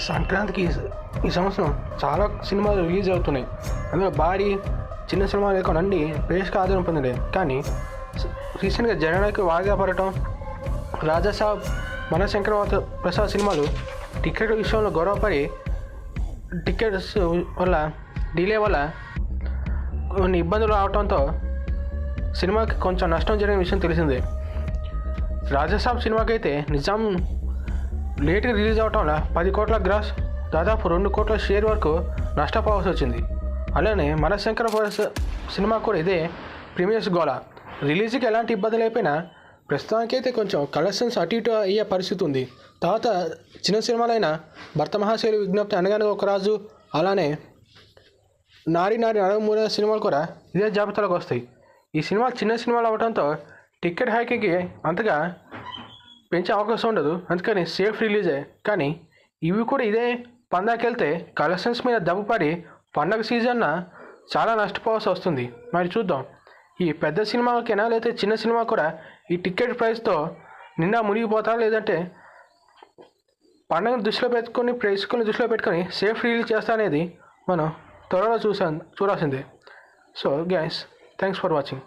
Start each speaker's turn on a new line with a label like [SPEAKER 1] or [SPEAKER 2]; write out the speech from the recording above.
[SPEAKER 1] సంక్రాంతికి ఈ సంవత్సరం చాలా సినిమాలు రిలీజ్ అవుతున్నాయి. అందులో భారీ చిన్న సినిమాలు లేకుండా అన్ని ప్రేక్షక ఆదరణ పొందింది. కానీ రీసెంట్గా జనానికి వాయిదా పడటం రాజాసాబ్ మనశంకర ప్రసాద్ సినిమాలు టికెట్ విషయంలో గొడవపడి టికెట్స్ వల్ల డిలే వల్ల కొన్ని ఇబ్బందులు రావడంతో సినిమాకి కొంచెం నష్టం జరిగిన విషయం తెలిసిందే. రాజాసాబ్ సినిమాకి అయితే నిజాం లేట్గా రిలీజ్ అవటం వల్ల పది కోట్ల గ్రాస్ దాదాపు రెండు కోట్ల షేర్ వరకు నష్టపోవాల్సి వచ్చింది. అలానే మనశంకర సినిమా కూడా ఇదే ప్రీమియర్స్ గోళ రిలీజ్కి ఎలాంటి ఇబ్బంది లేకపోయినా ప్రస్తుతానికైతే కొంచెం కలెక్షన్స్ అటు ఇటు అయ్యే పరిస్థితి ఉంది. తర్వాత చిన్న సినిమాలైన భర్త మహాశైలి విజ్ఞప్తి అనగానే ఒక రాజు అలానే నారి నారి నడమూల సినిమాలు కూడా ఇదే జాబితాలోకి వస్తాయి. ఈ సినిమా చిన్న సినిమాలు అవడంతో టికెట్ హైకింగ్కి అంతగా పెంచే అవకాశం ఉండదు. అందుకని సేఫ్ రిలీజే కానీ ఇవి కూడా ఇదే పందాకెళ్తే కలెక్షన్స్ మీద దెబ్బపడి పండగ సీజన్న చాలా నష్టపోవాల్సి వస్తుంది. మరి చూద్దాం. ఈ పెద్ద సినిమాకైనా లేకపోతే చిన్న సినిమా కూడా ఈ టికెట్ ప్రైస్తో నిండా మునిగిపోతారా లేదంటే పండగ దృష్టిలో పెట్టుకొని ప్రేక్షకులను దృష్టిలో పెట్టుకొని సేఫ్ రిలీజ్ చేస్తా అనేది మనం త్వరలో చూసా చూడాల్సిందే. So guys thanks for watching